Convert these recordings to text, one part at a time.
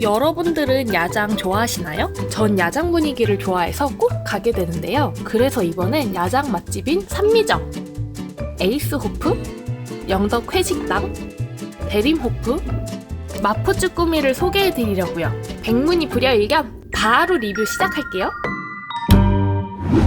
여러분들은 야장 좋아하시나요? 전 야장 분위기를 좋아해서 꼭 가게 되는데요. 그래서 이번엔 야장 맛집인 산미정, 에이스호프, 영덕 회식당, 대림호프, 마포 쭈꾸미를 소개해 드리려고요. 백문이 불여일견 바로 리뷰 시작할게요.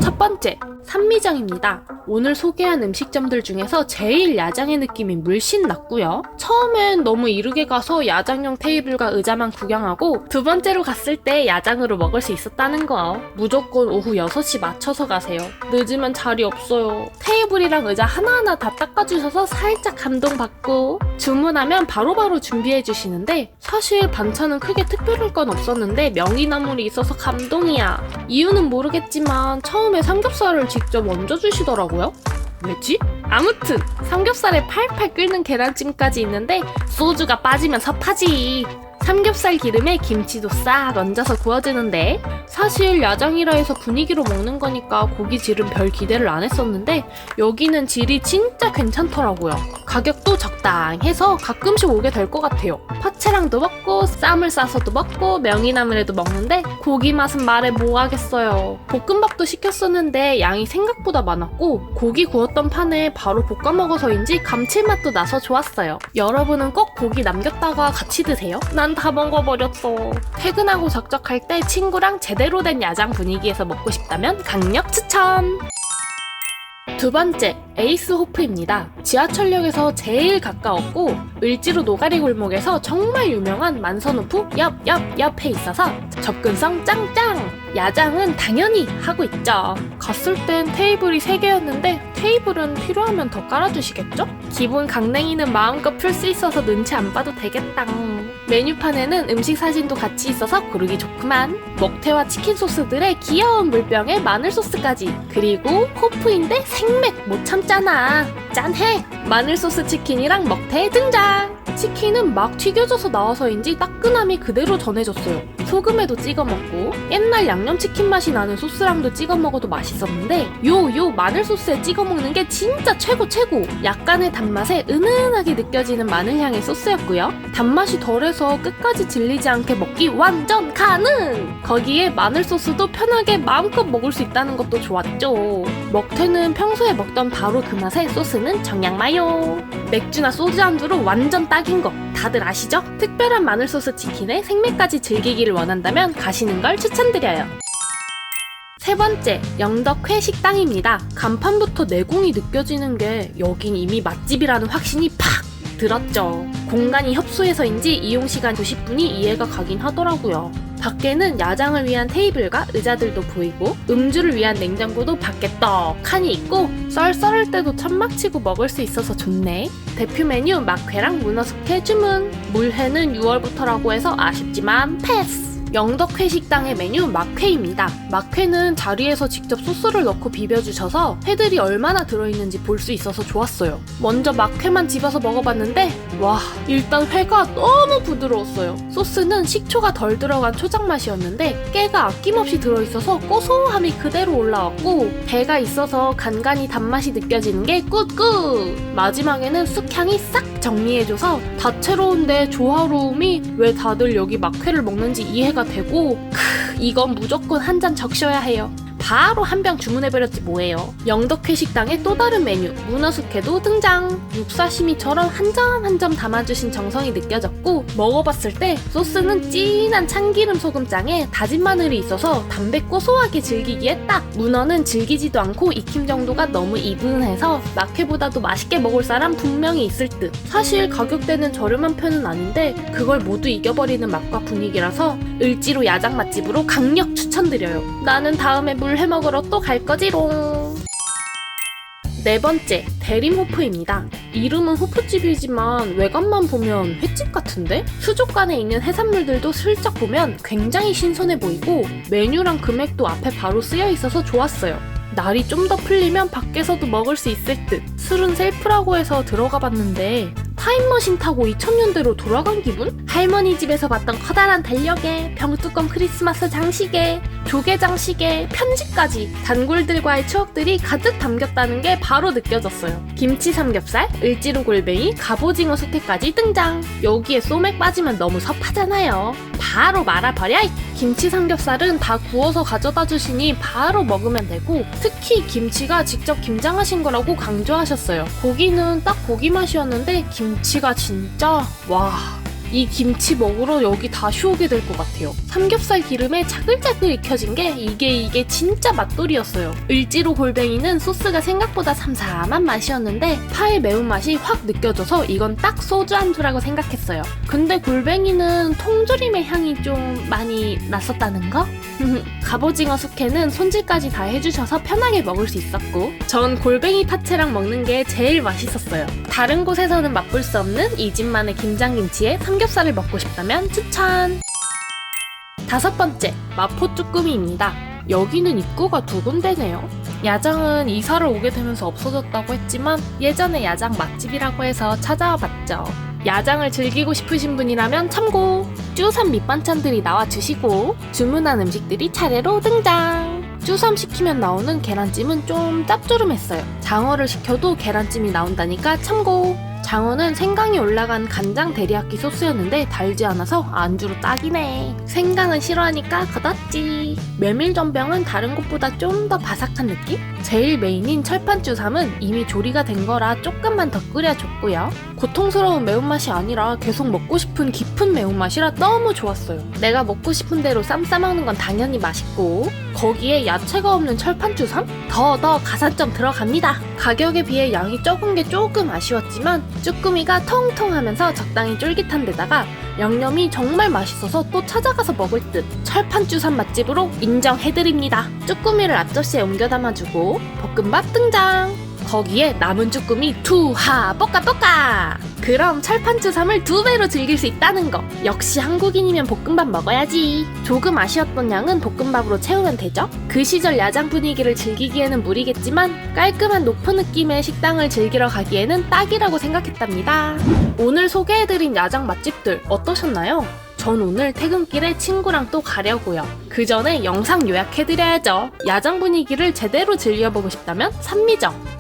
첫 번째, 산미정입니다. 오늘 소개한 음식점들 중에서 제일 야장의 느낌이 물씬 났고요. 처음엔 너무 이르게 가서 야장용 테이블과 의자만 구경하고 두 번째로 갔을 때 야장으로 먹을 수 있었다는 거. 무조건 오후 6시 맞춰서 가세요. 늦으면 자리 없어요. 테이블이랑 의자 하나하나 다 닦아주셔서 살짝 감동받고 주문하면 바로바로 준비해 주시는데 사실 반찬은 크게 특별할 건 없었는데 명이나물이 있어서 감동이야. 이유는 모르겠지만 처음에 삼겹살을 직접 얹어 주시더라고요. 왜지? 아무튼 삼겹살에 팔팔 끓는 계란찜까지 있는데 소주가 빠지면 섭하지. 삼겹살 기름에 김치도 싹 얹어서 구워주는데 사실 야장이라 해서 분위기로 먹는 거니까 고기 질은 별 기대를 안 했었는데 여기는 질이 진짜 괜찮더라고요. 가격도 적당해서 가끔씩 오게 될 것 같아요. 파채랑도 먹고 쌈을 싸서도 먹고 명이나물에도 먹는데 고기 맛은 말해 뭐하겠어요. 볶음밥도 시켰었는데 양이 생각보다 많았고 고기 구웠던 판에 바로 볶아 먹어서인지 감칠맛도 나서 좋았어요. 여러분은 꼭 고기 남겼다가 같이 드세요? 난 다 먹어버렸어. 퇴근하고 적적할 때 친구랑 제대로 된 야장 분위기에서 먹고 싶다면 강력 추천! 두 번째, 에이스 호프입니다. 지하철역에서 제일 가까웠고, 을지로 노가리 골목에서 정말 유명한 만선호프 옆, 옆, 옆에 있어서 접근성 짱짱! 야장은 당연히 하고 있죠. 갔을 땐 테이블이 3개였는데, 테이블은 필요하면 더 깔아주시겠죠? 기본 강냉이는 마음껏 풀 수 있어서 눈치 안 봐도 되겠다. 메뉴판에는 음식 사진도 같이 있어서 고르기 좋구만. 먹태와 치킨 소스들의 귀여운 물병에 마늘 소스까지. 그리고 호프인데 생맥 못 참잖아. 짠해! 마늘 소스 치킨이랑 먹태 등장! 치킨은 막 튀겨져서 나와서인지 따끈함이 그대로 전해졌어요. 소금에도 찍어 먹고 옛날 양념치킨 맛이 나는 소스랑도 찍어 먹어도 맛있었는데 요요 마늘 소스에 찍어 먹는 게 진짜 최고 최고! 약간의 단맛에 은은하게 느껴지는 마늘 향의 소스였고요. 단맛이 덜해서 끝까지 질리지 않게 먹기 완전 가능! 거기에 마늘 소스도 편하게 마음껏 먹을 수 있다는 것도 좋았죠. 먹태는 평소에 먹던 바로 그 맛에 소스 는 정량마요. 맥주나 소주 안주로 완전 딱인 거 다들 아시죠? 특별한 마늘 소스 치킨에 생맥까지 즐기기를 원한다면 가시는 걸 추천드려요. 세 번째, 영덕회 식당입니다. 간판부터 내공이 느껴지는 게 여긴 이미 맛집이라는 확신이 팍 들었죠. 공간이 협소해서인지 이용 시간 90분이 이해가 가긴 하더라고요. 밖에는 야장을 위한 테이블과 의자들도 보이고 음주를 위한 냉장고도 밖에 떡하니 있고 썰썰할 때도 천막치고 먹을 수 있어서 좋네. 대표 메뉴 막회랑 문어숙회 주문. 물회는 6월부터라고 해서 아쉽지만 패스. 영덕회 식당의 메뉴 막회입니다. 막회는 자리에서 직접 소스를 넣고 비벼주셔서 회들이 얼마나 들어있는지 볼 수 있어서 좋았어요. 먼저 막회만 집어서 먹어봤는데 와 일단 회가 너무 부드러웠어요. 소스는 식초가 덜 들어간 초장 맛이었는데 깨가 아낌없이 들어있어서 고소함이 그대로 올라왔고 배가 있어서 간간히 단맛이 느껴지는 게 굿굿! 마지막에는 쑥향이 싹 정리해줘서 다채로운데 조화로움이 왜 다들 여기 막회를 먹는지 이해가 되고 크, 이건 무조건 한 잔 적셔야 해요. 바로 한 병 주문해버렸지 뭐예요. 영덕회 식당의 또 다른 메뉴 문어숙회도 등장. 육사시미처럼 한 점 한 점 담아주신 정성이 느껴졌고 먹어봤을 때 소스는 진한 참기름 소금장에 다진 마늘이 있어서 담배 고소하게 즐기기에 딱. 문어는 질기지도 않고 익힘 정도가 너무 이분해서 막회보다도 맛있게 먹을 사람 분명히 있을 듯. 사실 가격대는 저렴한 편은 아닌데 그걸 모두 이겨버리는 맛과 분위기라서 을지로 야장 맛집으로 강력 추천드려요. 나는 다음에 물 해먹으러 또 갈 거지롱. 네 번째, 대림호프입니다. 이름은 호프집이지만 외관만 보면 횟집 같은데? 수족관에 있는 해산물들도 슬쩍 보면 굉장히 신선해 보이고 메뉴랑 금액도 앞에 바로 쓰여 있어서 좋았어요. 날이 좀 더 풀리면 밖에서도 먹을 수 있을 듯. 술은 셀프라고 해서 들어가 봤는데 타임머신 타고 2000년대로 돌아간 기분? 할머니 집에서 봤던 커다란 달력에 병뚜껑 크리스마스 장식에 조개장 시계 편지까지 단골들과의 추억들이 가득 담겼다는 게 바로 느껴졌어요. 김치 삼겹살, 을지로 골뱅이, 갑오징어 숙회까지 등장. 여기에 소맥 빠지면 너무 섭하잖아요. 바로 말아버려! 이! 김치 삼겹살은 다 구워서 가져다 주시니 바로 먹으면 되고 특히 김치가 직접 김장하신 거라고 강조하셨어요. 고기는 딱 고기 맛이었는데 김치가 진짜 와. 이 김치 먹으러 여기 다시 오게 될 것 같아요. 삼겹살 기름에 차글차글 익혀진 게 이게 이게 진짜 맛돌이었어요. 을지로 골뱅이는 소스가 생각보다 삼삼한 맛이었는데 파의 매운맛이 확 느껴져서 이건 딱 소주 안주라고 생각했어요. 근데 골뱅이는 통조림의 향이 좀 많이 났었다는 거? 갑오징어 숙회는 손질까지 다 해주셔서 편하게 먹을 수 있었고 전 골뱅이 파채랑 먹는 게 제일 맛있었어요. 다른 곳에서는 맛볼 수 없는 이 집만의 김장김치에 삼 겹살을 먹고 싶다면 추천! 다섯 번째, 마포 쭈꾸미입니다. 여기는 입구가 두 군데네요. 야장은 이사를 오게 되면서 없어졌다고 했지만 예전에 야장 맛집이라고 해서 찾아와 봤죠. 야장을 즐기고 싶으신 분이라면 참고! 쭈삼 밑반찬들이 나와 주시고 주문한 음식들이 차례로 등장! 쭈삼 시키면 나오는 계란찜은 좀 짭조름했어요. 장어를 시켜도 계란찜이 나온다니까 참고! 장어는 생강이 올라간 간장 데리야끼 소스였는데 달지 않아서 안주로 딱이네. 생강은 싫어하니까 걷었지. 메밀전병은 다른 곳보다 좀 더 바삭한 느낌? 제일 메인인 철판쭈삼은 이미 조리가 된 거라 조금만 더 끓여줬고요. 고통스러운 매운맛이 아니라 계속 먹고 싶은 깊은 매운맛이라 너무 좋았어요. 내가 먹고 싶은 대로 쌈 싸먹는 건 당연히 맛있고 거기에 야채가 없는 철판쭈삼? 더더 가산점 들어갑니다. 가격에 비해 양이 적은 게 조금 아쉬웠지만 쭈꾸미가 통통하면서 적당히 쫄깃한 데다가 양념이 정말 맛있어서 또 찾아가서 먹을 듯 철판쭈삼 맛집으로 인정해드립니다. 쭈꾸미를 앞접시에 옮겨 담아주고 볶음밥 등장. 거기에 남은 쭈꾸미 투하 볶아 볶아. 그럼 철판쭈삼을 두 배로 즐길 수 있다는 거. 역시 한국인이면 볶음밥 먹어야지. 조금 아쉬웠던 양은 볶음밥으로 채우면 되죠. 그 시절 야장 분위기를 즐기기에는 무리겠지만 깔끔한 노포 느낌의 식당을 즐기러 가기에는 딱이라고 생각했답니다. 오늘 소개해드린 야장 맛집들 어떠셨나요? 전 오늘 퇴근길에 친구랑 또 가려고요. 그 전에 영상 요약해드려야죠. 야장 분위기를 제대로 즐겨보고 싶다면 산미정.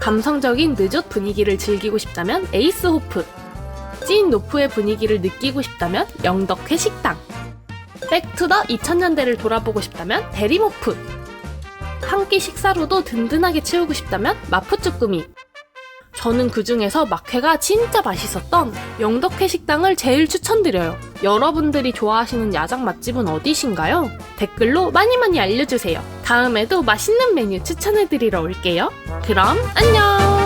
감성적인 느젓 분위기를 즐기고 싶다면 에이스 호프. 찐 노프의 분위기를 느끼고 싶다면 영덕회 식당. 백투더 2000년대를 돌아보고 싶다면 대리모프. 한 끼 식사로도 든든하게 채우고 싶다면 마포쭈꾸미. 저는 그 중에서 막회가 진짜 맛있었던 영덕회 식당을 제일 추천드려요. 여러분들이 좋아하시는 야장 맛집은 어디신가요? 댓글로 많이 많이 알려주세요. 다음에도 맛있는 메뉴 추천해드리러 올게요. 그럼 안녕!